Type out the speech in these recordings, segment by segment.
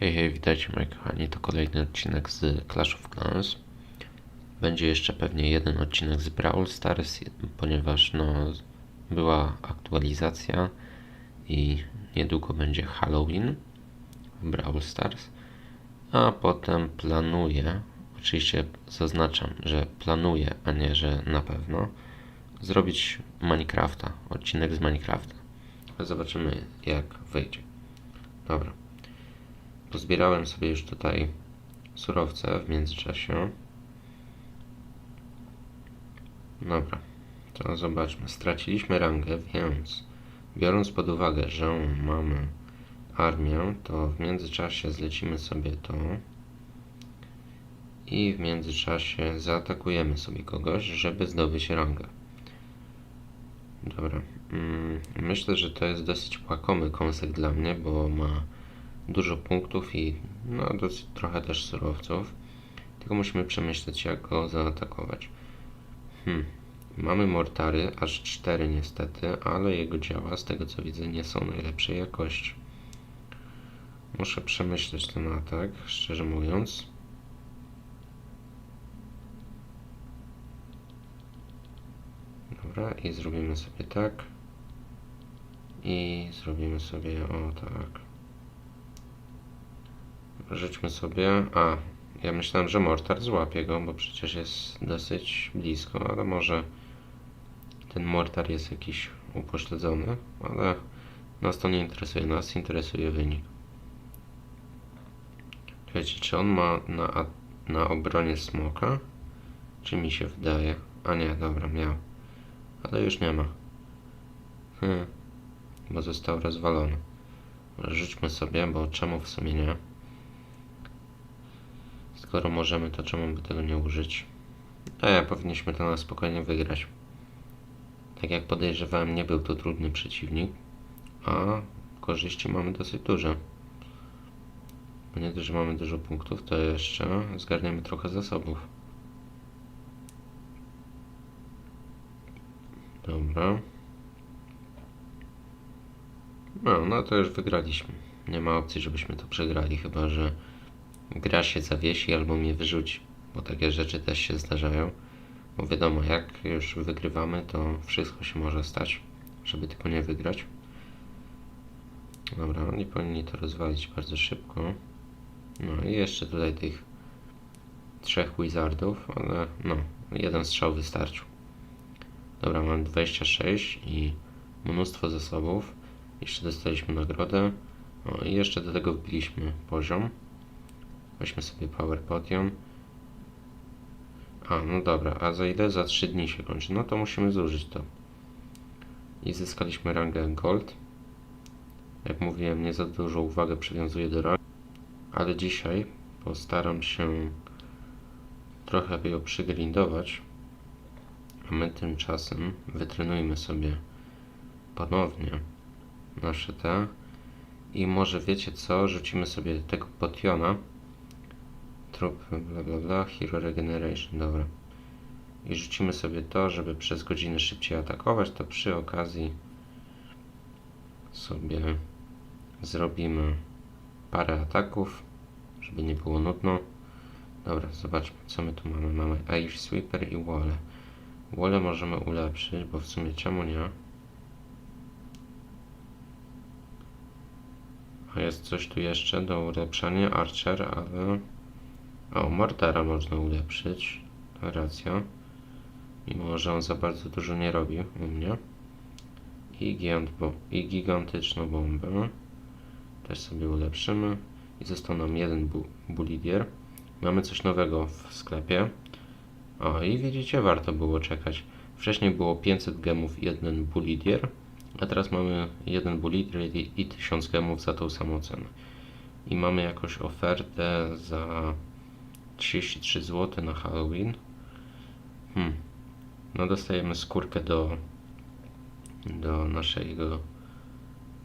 Hej, hej, witajcie moi kochani, to kolejny odcinek z Clash of Clans. Będzie jeszcze pewnie jeden odcinek z Brawl Stars, ponieważ no, była aktualizacja i niedługo będzie Halloween w Brawl Stars. A potem planuję, oczywiście zaznaczam, że planuję, a nie, że na pewno, zrobić Minecrafta, odcinek z Minecrafta. Zobaczymy jak wyjdzie. Dobra. Pozbierałem sobie już tutaj surowce w międzyczasie. Dobra, to zobaczmy. Straciliśmy rangę, więc biorąc pod uwagę, że mamy armię, to w międzyczasie zlecimy sobie to i w międzyczasie zaatakujemy sobie kogoś, żeby zdobyć rangę. Dobra. Mm, Myślę, że to jest dosyć łakomy kąsek dla mnie, bo ma dużo punktów i no, dosyć trochę też surowców. Tylko musimy przemyśleć, jak go zaatakować. Hmm. Mamy mortary, aż 4 niestety, ale jego działa, z tego co widzę, nie są najlepszej jakości. Muszę przemyśleć ten atak, szczerze mówiąc. Dobra, i zrobimy sobie tak. I zrobimy sobie o tak. Rzućmy sobie. A, ja myślałem, że Mortar złapie go, bo przecież jest dosyć blisko, ale może ten Mortar jest jakiś upośledzony, ale nas to nie interesuje, nas interesuje wynik. Wiecie, czy on ma na, na obronie smoka? Czy mi się wydaje? A nie, dobra, miał. Ale już nie ma. Hmm, bo został rozwalony. Rzućmy sobie, bo czemu w sumie nie? Skoro możemy, to czemu by tego nie użyć? E, powinniśmy to na spokojnie wygrać. Tak jak podejrzewałem, nie był to trudny przeciwnik, a korzyści mamy dosyć duże. Nie dość, że mamy dużo punktów, to jeszcze zgarniemy trochę zasobów. Dobra. No, no to już wygraliśmy. Nie ma opcji, żebyśmy to przegrali, chyba że gra się zawiesi albo mnie wyrzuci, bo takie rzeczy też się zdarzają. Bo wiadomo, jak już wygrywamy, to wszystko się może stać, żeby tylko nie wygrać. Dobra, oni powinni to rozwalić bardzo szybko. No i jeszcze tutaj tych trzech wizardów, ale no, jeden strzał wystarczył. Dobra, mam 26 i mnóstwo zasobów. Jeszcze dostaliśmy nagrodę. O, i jeszcze do tego wbiliśmy poziom. Weźmy sobie Power Potion. A, no dobra, a za ile? Za 3 dni się kończy. No to musimy zużyć to. I zyskaliśmy rangę Gold. Jak mówiłem, nie za dużo uwagę przywiązuję do rangi, ale dzisiaj postaram się trochę ją przygrindować. A my tymczasem wytrenujmy sobie ponownie nasze te. I może wiecie co? Rzucimy sobie tego potiona. Trup, bla bla bla, Hero Regeneration, dobra. I rzucimy sobie to, żeby przez godzinę szybciej atakować, to przy okazji sobie zrobimy parę ataków, żeby nie było nudno. Dobra, zobaczmy co my tu mamy. Mamy Irish Sweeper i Wole. Wole możemy ulepszyć, bo w sumie czemu nie? A jest coś tu jeszcze do ulepszania? Archer, ale... O, Mortara można ulepszyć. Racja. Mimo, że on za bardzo dużo nie robi u mnie. I, gigant bo I gigantyczną bombę. Też sobie ulepszymy. I został nam jeden bu bulidier. Mamy coś nowego w sklepie. O, i widzicie, warto było czekać. Wcześniej było 500 gemów i jeden bulidier. A teraz mamy jeden bulidier i 1000 gemów za tą samą cenę. I mamy jakąś ofertę za 33 zł na Halloween. Hmm. No dostajemy skórkę do, do naszego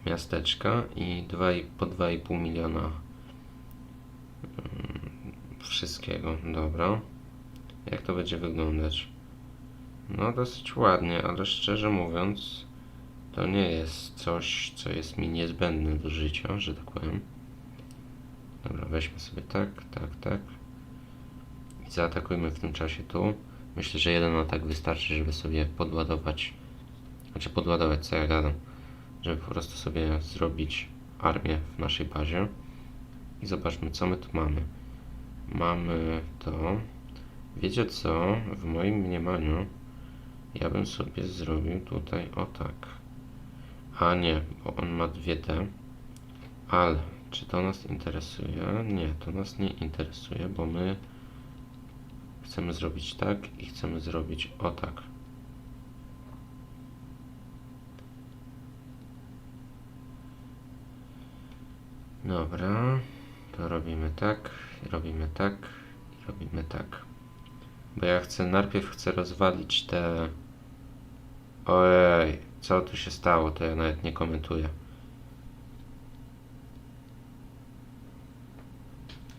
miasteczka i 2, i- po 2,5 miliona mm, wszystkiego. Dobra. Jak to będzie wyglądać? No dosyć ładnie, ale szczerze mówiąc to nie jest coś, co jest mi niezbędne do życia, że tak powiem. Dobra, weźmy sobie tak, tak, tak. Zaatakujmy w tym czasie tu. Myślę, że jeden atak wystarczy, żeby sobie podładować. Znaczy podładować, co ja gadam. Żeby po prostu sobie zrobić armię w naszej bazie. I zobaczmy, co my tu mamy. Mamy to. Wiecie co? W moim mniemaniu ja bym sobie zrobił tutaj o tak. A nie, bo on ma dwie T. Ale czy to nas interesuje? Nie, to nas nie interesuje, bo my chcemy zrobić tak i chcemy zrobić o tak. Dobra, to robimy tak, robimy tak, robimy tak. Bo ja chcę, najpierw chcę rozwalić te... Ojej, co tu się stało, to ja nawet nie komentuję.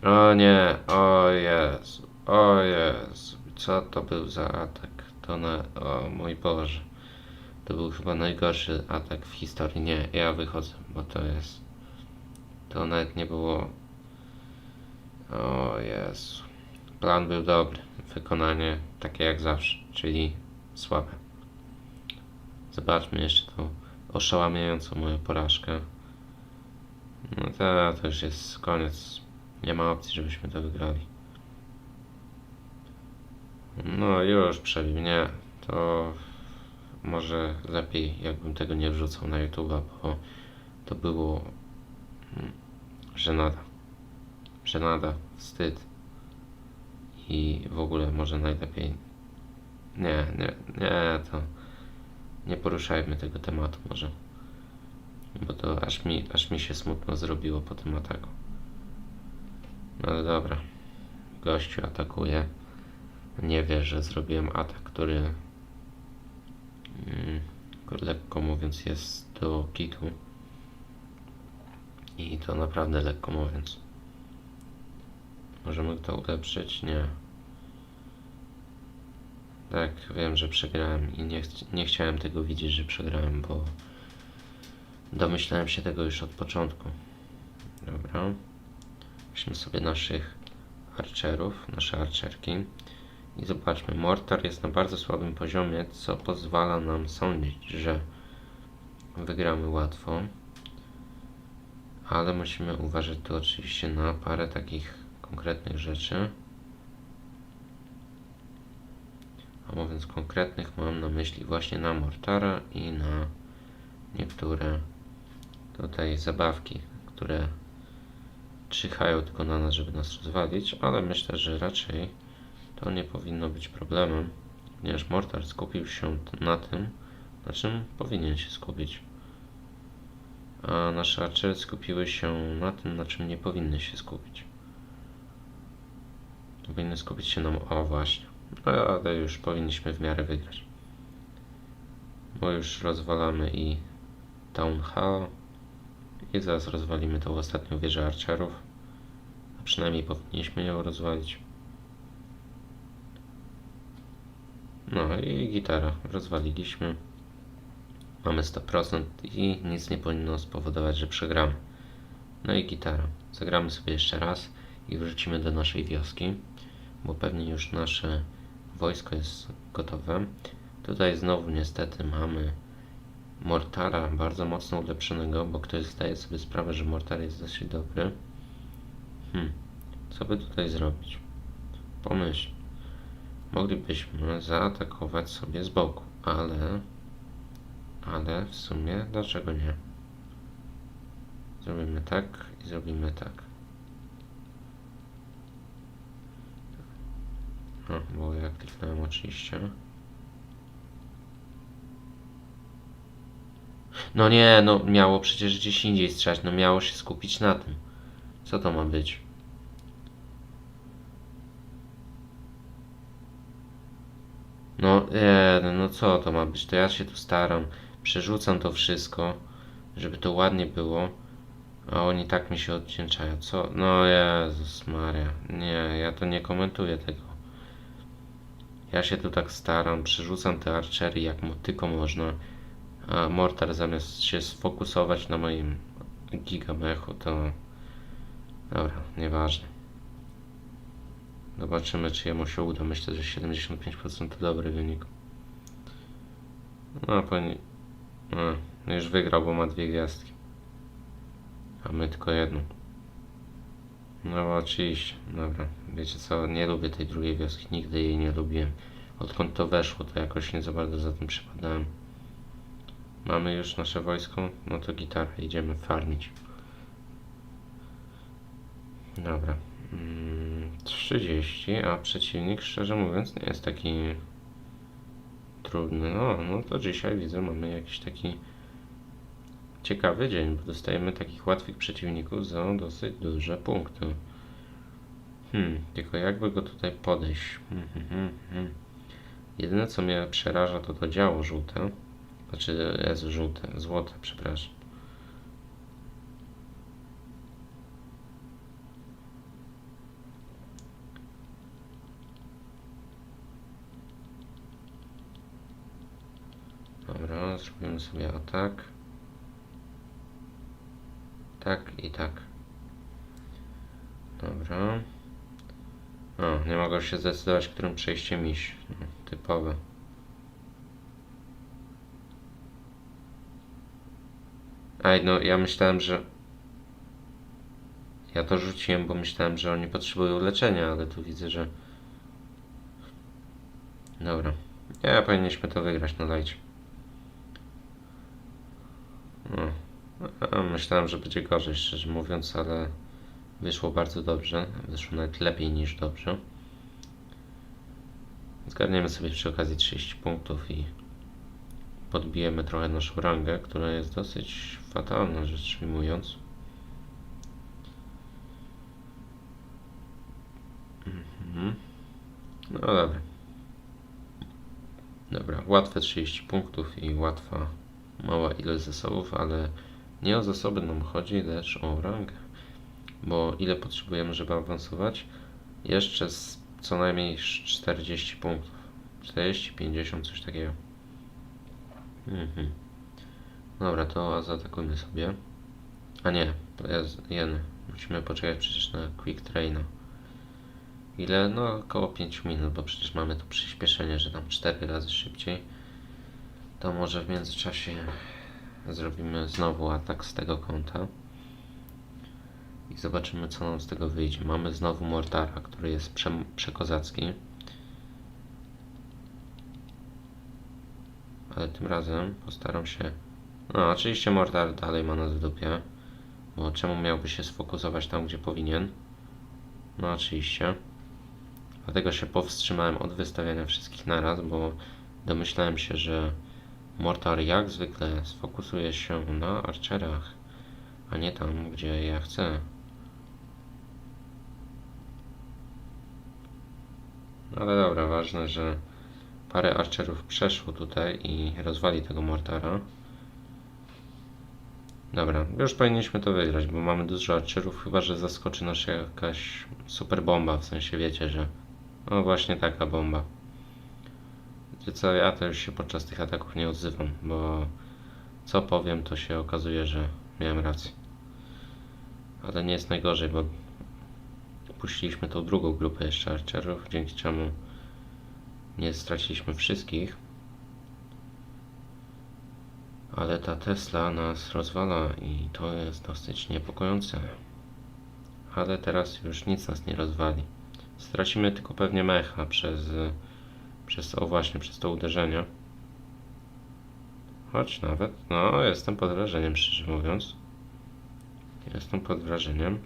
O nie, o Jezu, o Jezu, co to był za atak? To na, o mój Boże. To był chyba najgorszy atak w historii. Nie, ja wychodzę, bo to jest... To nawet nie było... O Jezu. Plan był dobry, wykonanie takie jak zawsze, czyli słabe. Zobaczmy jeszcze tą oszałamiającą moją porażkę. No to, to już jest koniec. Nie ma opcji, żebyśmy to wygrali. No już przebił, nie. To może lepiej jakbym tego nie wrzucał na YouTube'a, bo to było mm, żenada. Żenada, wstyd. I w ogóle może najlepiej nie, nie, nie, to nie poruszajmy tego tematu może. Bo to aż mi, aż mi się smutno zrobiło po tym ataku. No dobra. Gościu atakuje. Nie wie, że zrobiłem atak, który mm, lekko mówiąc jest do kitu. I to naprawdę lekko mówiąc. Możemy to ulepszyć? Nie. Tak, wiem, że przegrałem i nie, ch- nie chciałem tego widzieć, że przegrałem, bo domyślałem się tego już od początku. Dobra. Weźmy sobie naszych archerów, nasze archerki i zobaczmy, mortar jest na bardzo słabym poziomie, co pozwala nam sądzić, że wygramy łatwo. Ale musimy uważać tu oczywiście na parę takich konkretnych rzeczy. A mówiąc konkretnych, mam na myśli właśnie na Mortara i na niektóre tutaj zabawki, które czyhają tylko na nas, żeby nas rozwalić, ale myślę, że raczej to nie powinno być problemem, ponieważ Mortar skupił się na tym, na czym powinien się skupić. A nasze archery skupiły się na tym, na czym nie powinny się skupić. Powinny skupić się nam, o właśnie, no, ale już powinniśmy w miarę wygrać. Bo już rozwalamy i Town Hall i zaraz rozwalimy tą ostatnią wieżę archerów. A przynajmniej powinniśmy ją rozwalić. No i gitara. Rozwaliliśmy. Mamy 100% i nic nie powinno spowodować, że przegramy. No i gitara. Zagramy sobie jeszcze raz i wrócimy do naszej wioski, bo pewnie już nasze wojsko jest gotowe. Tutaj znowu niestety mamy Mortara bardzo mocno ulepszonego, bo ktoś zdaje sobie sprawę, że Mortar jest dosyć dobry. Hmm, co by tutaj zrobić? Pomyśl. Moglibyśmy zaatakować sobie z boku, ale... Ale w sumie dlaczego nie? Zrobimy tak i zrobimy tak. A, bo ja kliknąłem oczywiście. No nie, no miało przecież gdzieś indziej strzelać, no miało się skupić na tym. Co to ma być? No, nie, no, co to ma być? To ja się tu staram, przerzucam to wszystko, żeby to ładnie było, a oni tak mi się oddzięczają. Co? No Jezus Maria, nie, ja to nie komentuję tego. Ja się tu tak staram, przerzucam te archery jak mu tylko można, a Mortar zamiast się sfokusować na moim gigamechu, to Dobra, nieważne. Zobaczymy, czy jemu się uda. Myślę, że 75% to dobry wynik. No, powinien... No, już wygrał, bo ma dwie gwiazdki. A my tylko jedną. No oczywiście, dobra. Wiecie co, nie lubię tej drugiej wioski, nigdy jej nie lubiłem. Odkąd to weszło, to jakoś nie za bardzo za tym przypadałem. Mamy już nasze wojsko, no to gitara, idziemy farmić. Dobra. Mm, 30, a przeciwnik, szczerze mówiąc, nie jest taki trudny. No, no to dzisiaj widzę, mamy jakiś taki ciekawy dzień, bo dostajemy takich łatwych przeciwników za dosyć duże punkty. Hmm, tylko jakby go tutaj podejść? Hmm, hmm, hmm, hmm. Jedyne co mnie przeraża to to działo żółte. Znaczy jest żółte, złote, przepraszam. Dobra, zrobimy sobie atak. Tak i tak. Dobra. O, nie mogę się zdecydować, którym przejściem iść. No, typowe. Aj, no ja myślałem, że... Ja to rzuciłem, bo myślałem, że oni potrzebują leczenia, ale tu widzę, że... Dobra. Ja powinniśmy to wygrać, no dajcie. A, Myślałem, że będzie gorzej, szczerze mówiąc, ale wyszło bardzo dobrze. Wyszło nawet lepiej niż dobrze. Zgarniemy sobie przy okazji 30 punktów i podbijemy trochę naszą rangę, która jest dosyć fatalna, rzecz ujmując. Mhm. No dobra. Dobra, łatwe 30 punktów i łatwa mała ilość zasobów, ale nie o zasoby nam chodzi, lecz o rangę. Bo ile potrzebujemy, żeby awansować? Jeszcze z co najmniej 40 punktów. 40, 50, coś takiego. Mhm. Dobra, to zaatakujmy sobie. A nie, jeny. Musimy poczekać przecież na Quick Traina. Ile? No około 5 minut, bo przecież mamy tu przyspieszenie, że tam 4 razy szybciej. To może w międzyczasie zrobimy znowu atak z tego kąta. I zobaczymy co nam z tego wyjdzie. Mamy znowu Mortara, który jest prze przekozacki. Ale tym razem postaram się... No oczywiście Mortar dalej ma nas w dupie. Bo czemu miałby się sfokusować tam, gdzie powinien? No oczywiście. Dlatego się powstrzymałem od wystawiania wszystkich naraz, bo domyślałem się, że Mortar jak zwykle sfokusuje się na archerach, a nie tam, gdzie ja chcę. Ale dobra, ważne, że parę archerów przeszło tutaj i rozwali tego Mortara. Dobra, już powinniśmy to wygrać, bo mamy dużo archerów, chyba że zaskoczy nas jakaś super bomba, w sensie wiecie, że no właśnie taka bomba. Co, ja już się podczas tych ataków nie odzywam, bo co powiem, to się okazuje, że miałem rację. Ale nie jest najgorzej, bo puściliśmy tą drugą grupę jeszcze archerów, dzięki czemu nie straciliśmy wszystkich. Ale ta Tesla nas rozwala i to jest dosyć niepokojące. Ale teraz już nic nas nie rozwali. Stracimy tylko pewnie mecha przez, przez o właśnie, przez to uderzenie. Choć nawet, no jestem pod wrażeniem, szczerze mówiąc. Jestem pod wrażeniem.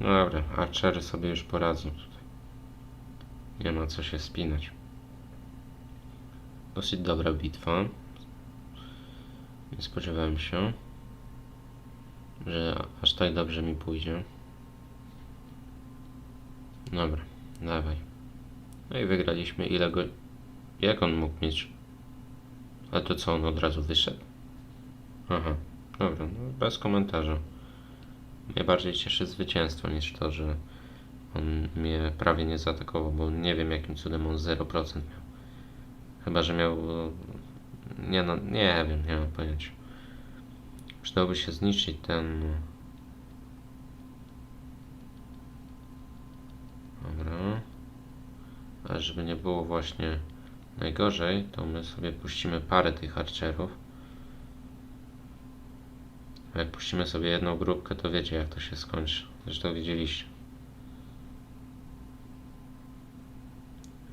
No dobra, archery sobie już poradzą tutaj. Nie ma co się spinać. Dosyć dobra bitwa. Nie spodziewałem się, że aż tak dobrze mi pójdzie. Dobra, dawaj. No i wygraliśmy. Ile go... Jak on mógł mieć? A to co, on od razu wyszedł? Aha, dobra, no bez komentarza. Mnie bardziej cieszy zwycięstwo niż to, że on mnie prawie nie zaatakował, bo nie wiem jakim cudem on 0% miał. Chyba, że miał... Nie no, nie wiem, nie mam pojęcia. Przydałoby się zniszczyć ten... Dobra. A żeby nie było właśnie najgorzej, to my sobie puścimy parę tych archerów. A jak puścimy sobie jedną grupkę, to wiecie jak to się skończy. Zresztą widzieliście.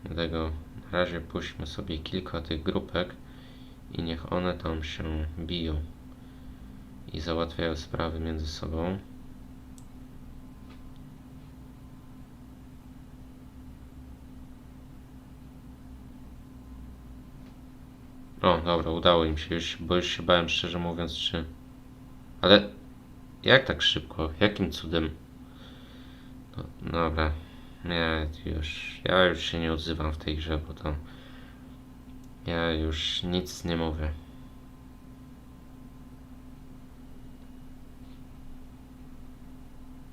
Dlatego na razie puśćmy sobie kilka tych grupek i niech one tam się biją i załatwiają sprawy między sobą. O, dobra, udało im się już, bo już się bałem szczerze mówiąc, czy... Ale jak tak szybko? Jakim cudem? No, dobra, nie, już, ja już się nie odzywam w tej grze, bo to... Ja już nic nie mówię.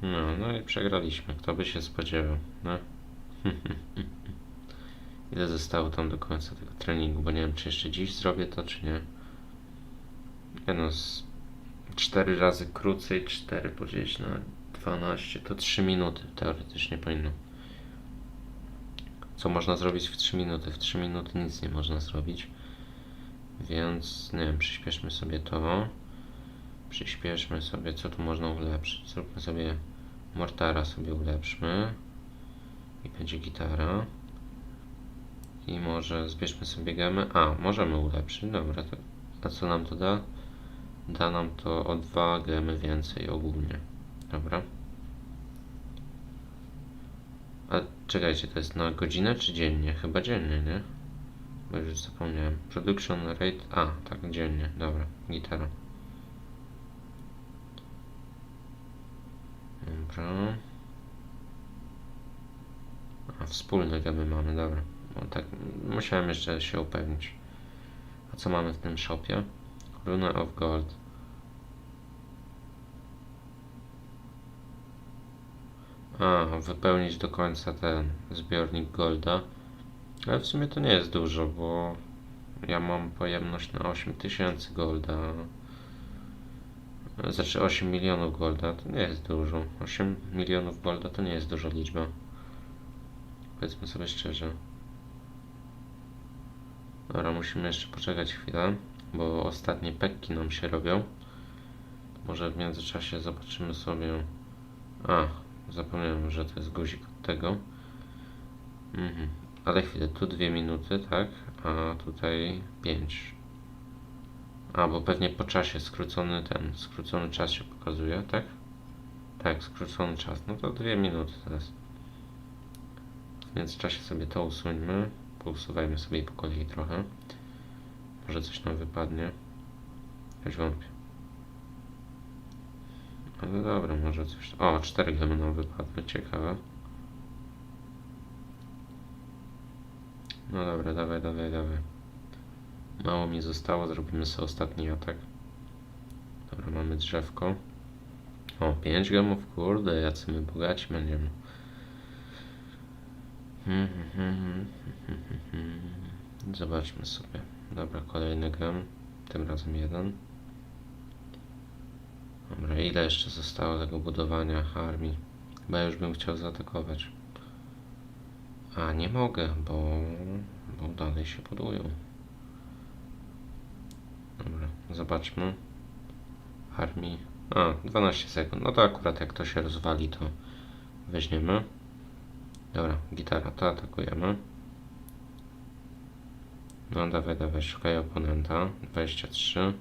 No, no i przegraliśmy. Kto by się spodziewał, no? Ile zostało tam do końca tego treningu, bo nie wiem, czy jeszcze dziś zrobię to, czy nie. Nie no, z 4 razy krócej, 4 podzielić na 12, to 3 minuty teoretycznie powinno. Co można zrobić w 3 minuty? W 3 minuty nic nie można zrobić. Więc, nie wiem, przyspieszmy sobie to. Przyspieszmy sobie, co tu można ulepszyć. Zróbmy sobie Mortara sobie ulepszmy. I będzie gitara. I może zbierzmy sobie gemę. A, możemy ulepszyć, dobra. To, a co nam to da? Da nam to o dwa gemy więcej ogólnie. Dobra. A czekajcie, to jest na godzinę czy dziennie? Chyba dziennie, nie? Bo już zapomniałem. Production rate. A, tak, dziennie. Dobra, gitara. Dobra. A, wspólne gemy mamy, dobra. Tak, musiałem jeszcze się upewnić. A co mamy w tym shopie? Runa of Gold. A, wypełnić do końca ten zbiornik Golda. Ale w sumie to nie jest dużo, bo ja mam pojemność na 8000 Golda. Znaczy 8 milionów Golda to nie jest dużo. 8 milionów Golda to nie jest duża liczba. Powiedzmy sobie szczerze. Dobra, musimy jeszcze poczekać chwilę, bo ostatnie pekki nam się robią. Może w międzyczasie zobaczymy sobie... A, zapomniałem, że to jest guzik od tego. Mhm. Ale chwilę, tu dwie minuty, tak? A tutaj 5. A, bo pewnie po czasie skrócony ten, skrócony czas się pokazuje, tak? Tak, skrócony czas. No to dwie minuty teraz. W międzyczasie sobie to usuńmy. Pousuwajmy sobie po kolei trochę. Może coś nam wypadnie. Choć wątpię. Ale dobra, może coś... O, cztery gemy nam wypadły, ciekawe. No dobra, dawaj, dawaj, dawaj. Mało mi zostało, zrobimy sobie ostatni atak. Dobra, mamy drzewko. O, 5 gemów, kurde, jacy my bogaci będziemy. Zobaczmy sobie. Dobra, kolejny gem. Tym razem jeden. Dobra, ile jeszcze zostało tego budowania armii? Chyba już bym chciał zaatakować. A, nie mogę, bo, bo dalej się budują. Dobra, zobaczmy. Armii. A, 12 sekund. No to akurat jak to się rozwali, to weźmiemy. Dobra, gitara, to atakujemy. No dawaj, dawaj, szukaj oponenta. 23.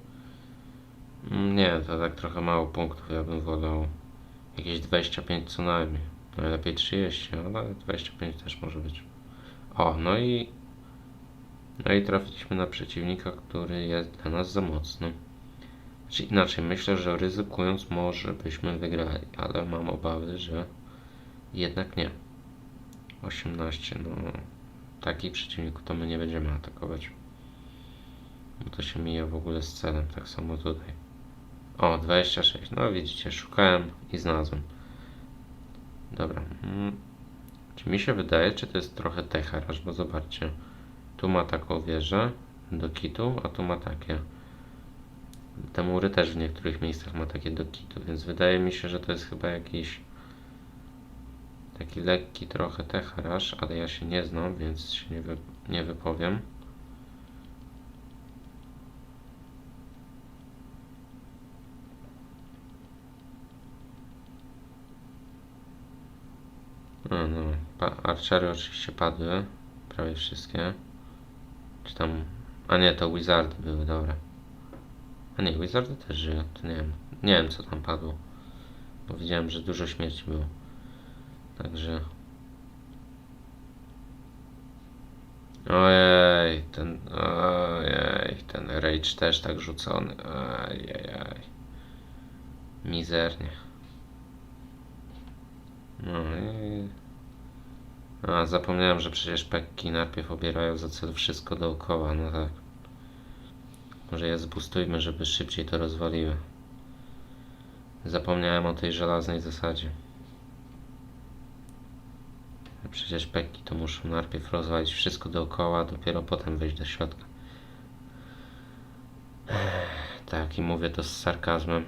Mm, Nie, to tak trochę mało punktów. Ja bym wolał jakieś 25 co najmniej. Najlepiej 30, ale 25 też może być. O, no i no i trafiliśmy na przeciwnika, który jest dla nas za mocny. Znaczy inaczej, myślę, że ryzykując może byśmy wygrali, ale mam obawy, że jednak nie. 18, no takich przeciwników to my nie będziemy atakować. Bo to się mija w ogóle z celem, tak samo tutaj. O, 26, no widzicie, szukałem i znalazłem. Dobra. Mm. Czy mi się wydaje, czy to jest trochę techaraż, bo zobaczcie. Tu ma taką wieżę do kitu, a tu ma takie. Te mury też w niektórych miejscach ma takie do kitu, więc wydaje mi się, że to jest chyba jakiś taki lekki trochę techaraż, ale ja się nie znam, więc się nie, wy, nie wypowiem. No, no. Pa- Archery oczywiście padły. Prawie wszystkie. Czy tam. A nie, to Wizardy były, dobra. A nie, Wizardy też żyją, to nie wiem. Nie wiem co tam padło. Bo widziałem, że dużo śmierci było. Także. Ojej, ten. Ojej, ten Rage też tak rzucony. Ojej. Mizernie. No i. A, zapomniałem, że przecież pekki najpierw obierają za cel wszystko dookoła, no tak. Może je zbustujmy, żeby szybciej to rozwaliły. Zapomniałem o tej żelaznej zasadzie. Przecież pekki to muszą najpierw rozwalić wszystko dookoła, dopiero potem wejść do środka. Tak, i mówię to z sarkazmem.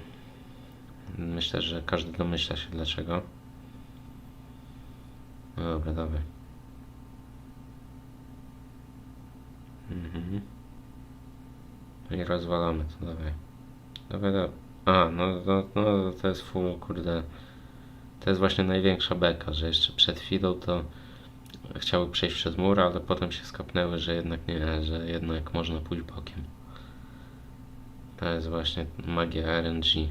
Myślę, że każdy domyśla się dlaczego. No Dobra, dawaj. Mhm. No i rozwalamy to, dawaj. Dawaj, dawaj. A, no, no, no to jest full, kurde. To jest właśnie największa beka, że jeszcze przed chwilą to chciały przejść przez mur, ale potem się skapnęły, że jednak nie, że jednak można pójść bokiem. To jest właśnie magia RNG.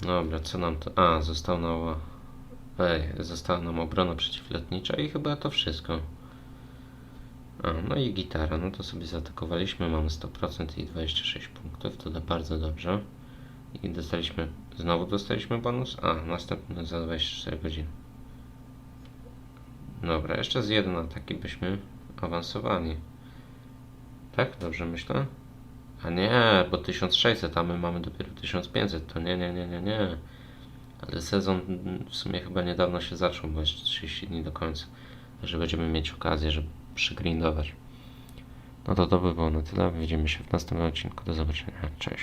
Dobra, co nam to... A, został nam... Ej, została nam obrona przeciwlotnicza i chyba to wszystko. A, no i gitara, no to sobie zaatakowaliśmy, mamy 100% i 26 punktów, to da bardzo dobrze. I dostaliśmy, znowu dostaliśmy bonus? A, następny za 24 godziny. Dobra, jeszcze z jeden ataki byśmy awansowali. Tak? Dobrze myślę? A nie, bo 1600, a my mamy dopiero 1500, to nie, nie, nie, nie, nie. Ale sezon w sumie chyba niedawno się zaczął, bo jeszcze 30 dni do końca. Że będziemy mieć okazję, żeby przygrindować. No to to by było na tyle. Widzimy się w następnym odcinku. Do zobaczenia. Cześć.